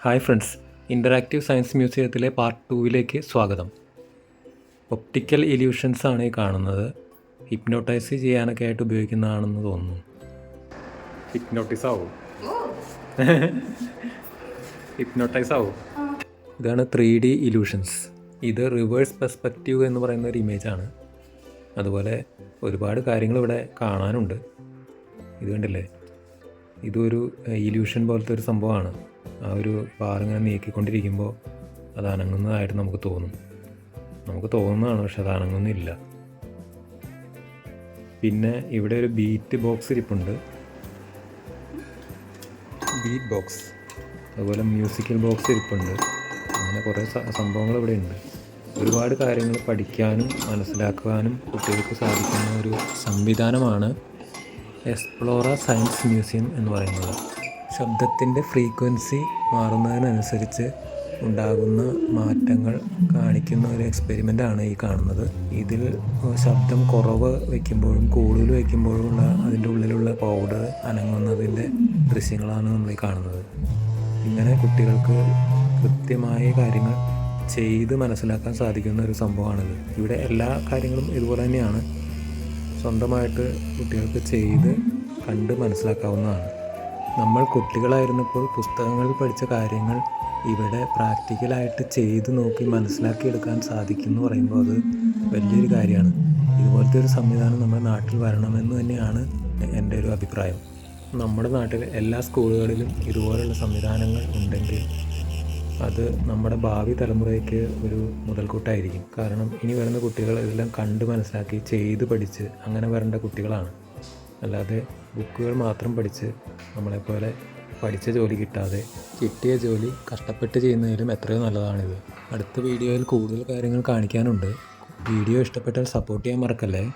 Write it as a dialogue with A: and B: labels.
A: Hi friends interactive science മ്യൂസിയത്തിലെ part ടൂവിലേക്ക് സ്വാഗതം. ഒപ്റ്റിക്കൽ ഇല്യൂഷൻസ് ആണ് ഈ കാണുന്നത്. ഹിപ്നോട്ടൈസ് ചെയ്യാനൊക്കെ ആയിട്ട് ഉപയോഗിക്കുന്നതാണെന്ന് തോന്നുന്നു. ഹിപ്നോട്ടിസ് ആവും? ഹിപ്നോട്ടൈസ് ആവും? ഇതാണ് ത്രീ ഡി ഇല്യൂഷൻസ് ഇത് റിവേഴ്സ് പെർസ്പെക്റ്റീവ് എന്ന് പറയുന്ന ഒരു ഇമേജ് ആണ്. അതുപോലെ ഒരുപാട് കാര്യങ്ങൾ ഇവിടെ കാണാനുണ്ട്. ഇത് കണ്ടില്ലേ? ഇതൊരു ഇല്യൂഷൻ പോലത്തെ ഒരു സംഭവമാണ്. ആ ഒരു ബാർ ഇങ്ങനെ നീക്കിക്കൊണ്ടിരിക്കുമ്പോൾ അത് അനങ്ങുന്നതായിട്ട് നമുക്ക് തോന്നും. നമുക്ക് തോന്നുന്നതാണ് പക്ഷെ അത് അനങ്ങുന്നില്ല പിന്നെ ഇവിടെ ഒരു ബീറ്റ് ബോക്സ് ഇരിപ്പുണ്ട്. Beat box. അതുപോലെ മ്യൂസിക്കൽ ബോക്സ് ഇരിപ്പുണ്ട്. അങ്ങനെ കുറേ സംഭവങ്ങൾ ഇവിടെ ഉണ്ട്. ഒരുപാട് കാര്യങ്ങൾ പഠിക്കാനും മനസ്സിലാക്കുവാനും കുട്ടികൾക്ക് സാധിക്കുന്ന ഒരു സംവിധാനമാണ് എക്സ്പ്ലോറ സയൻസ് മ്യൂസിയം എന്ന് പറയുന്നത്. ശബ്ദത്തിന്റെ ഫ്രീക്വൻസി മാറുന്നതിനനുസരിച്ച് ഉണ്ടാകുന്ന മാറ്റങ്ങൾ കാണിക്കുന്ന ഒരു എക്സ്പെരിമെന്റ് ആണ് ഈ കാണുന്നത്. ഇതിൽ ശബ്ദം കുറവ് വയ്ക്കുമ്പോഴും കൂടുതൽ വയ്ക്കുമ്പോഴുമുള്ള അതിന്റെ ഉള്ളിലുള്ള പൗഡർ അനങ്ങുന്നതിന്റെ ദൃശ്യങ്ങളാണ് നമ്മൾ ഈ കാണുന്നത്. ഇങ്ങനെ കുട്ടികൾക്ക് കൃത്യമായ കാര്യങ്ങൾ ചെയ്ത് മനസ്സിലാക്കാൻ സാധിക്കുന്ന ഒരു സംഭവമാണിത്. ഇവിടെ എല്ലാ കാര്യങ്ങളും ഇതുപോലെ തന്നെയാണ്. സ്വന്തമായിട്ട് കുട്ടികൾക്ക് ചെയ്ത് കണ്ട് മനസ്സിലാക്കാവുന്നതാണ്. നമ്മൾ കുട്ടികളായിരുന്നപ്പോൾ പുസ്തകങ്ങളിൽ പഠിച്ച കാര്യങ്ങൾ ഇവിടെ പ്രാക്ടിക്കലായിട്ട് ചെയ്ത് നോക്കി മനസ്സിലാക്കിയെടുക്കാൻ സാധിക്കും എന്ന് പറയുമ്പോൾ അത് വലിയൊരു കാര്യമാണ്. ഇതുപോലത്തെ ഒരു സംവിധാനം നമ്മുടെ നാട്ടിൽ വരണമെന്ന് തന്നെയാണ് എന്റെ ഒരു അഭിപ്രായം. നമ്മുടെ നാട്ടിൽ എല്ലാ സ്കൂളുകളിലും ഇതുപോലുള്ള സംവിധാനങ്ങൾ ഉണ്ടെങ്കിൽ അത് നമ്മുടെ ഭാവി തലമുറയ്ക്ക് ഒരു മുതൽക്കൂട്ടായിരിക്കും. കാരണം ഇനി വരുന്ന കുട്ടികൾ ഇതെല്ലാം കണ്ട് മനസ്സിലാക്കി ചെയ്ത് പഠിച്ച് അങ്ങനെ വരേണ്ട കുട്ടികളാണ്. അല്ലാതെ ബുക്കുകൾ മാത്രം പഠിച്ച് നമ്മളെപ്പോലെ പഠിച്ച ജോലി കിട്ടാതെ കിട്ടിയ ജോലി കഷ്ടപ്പെട്ട് ചെയ്യുന്നതിലും എത്രയോ നല്ലതാണിത്. അടുത്ത വീഡിയോയിൽ കൂടുതൽ കാര്യങ്ങൾ കാണിക്കാനുണ്ട്. വീഡിയോ ഇഷ്ടപ്പെട്ടാൽ സപ്പോർട്ട് ചെയ്യാൻ മറക്കല്ലേ?